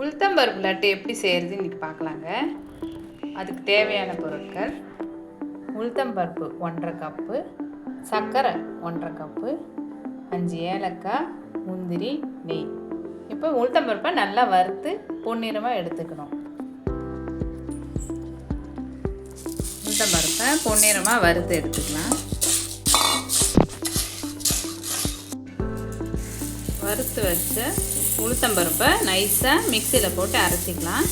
உளுத்தம்பருப்பு லட்டு எப்படி செய்கிறது இன்றைக்கி பார்க்கலாங்க. அதுக்கு தேவையான பொருட்கள் உளுத்தம்பருப்பு ஒன்றரை கப்பு சர்க்கரை ஒன்றரை கப்பு அஞ்சு ஏலக்காய் முந்திரி நெய். இப்போ உளுத்தம்பருப்பை நல்லா வறுத்து பொன்னிறமாக எடுத்துக்கணும். உளுத்தம்பருப்பை பொன்னிறமாக வறுத்து எடுத்துக்கலாம். வறுத்து வச்ச உளுத்தம்பருப்பை நைஸாக மிக்சியில் போட்டு அரைச்சிக்கலாம்.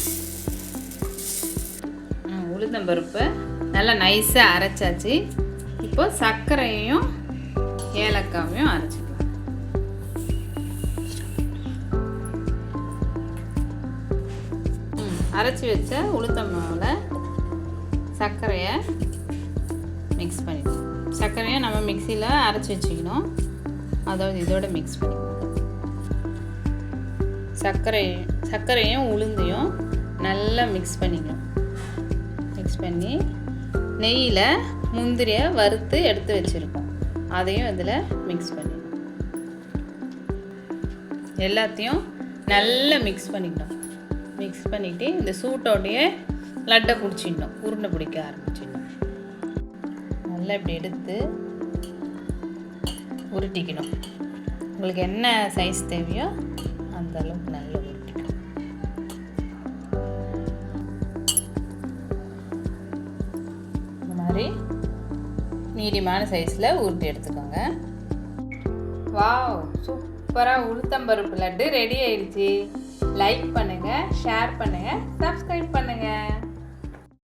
ம், நல்லா நைஸாக அரைச்சாச்சு. இப்போ சர்க்கரையும் ஏலக்காவையும் அரைச்சி ம், அரைச்சி வச்ச உளுத்தம் மாவில் சர்க்கரையை மிக்ஸ் பண்ணிக்கணும் சர்க்கரையை நம்ம மிக்சியில் அரைச்சி வச்சுக்கணும். அதாவது இதோட மிக்ஸ் பண்ணிக்கணும் சர்க்கரை சர்க்கரையும் உளுந்தையும் நல்லா மிக்ஸ் பண்ணிக்கணும். மிக்ஸ் பண்ணி நெய்யில் முந்திரியை வறுத்து எடுத்து வச்சுருக்கோம். அதையும் இதில் மிக்ஸ் பண்ணிக்கணும். எல்லாத்தையும் நல்லா மிக்ஸ் பண்ணிக்கணும். மிக்ஸ் பண்ணிவிட்டு இந்த சூட்டோடைய லட்டை பிடிச்சிடணும். உருண்டை பிடிக்க ஆரம்பிச்சிடணும். நல்லா இப்படி எடுத்து உருட்டிக்கணும். உங்களுக்கு என்ன சைஸ் தேவையோ அந்த அளவுக்கு நல்லா இந்த மாதிரி மீடியமான சைஸில் உருட்டி எடுத்துக்கோங்க. வாவ் சூப்பராக உளுத்தம்பருப்பு லட்டு ரெடி ஆயிடுச்சு. லைக் பண்ணுங்கள் ஷேர் பண்ணுங்கள் சப்ஸ்கிரைப் பண்ணுங்கள்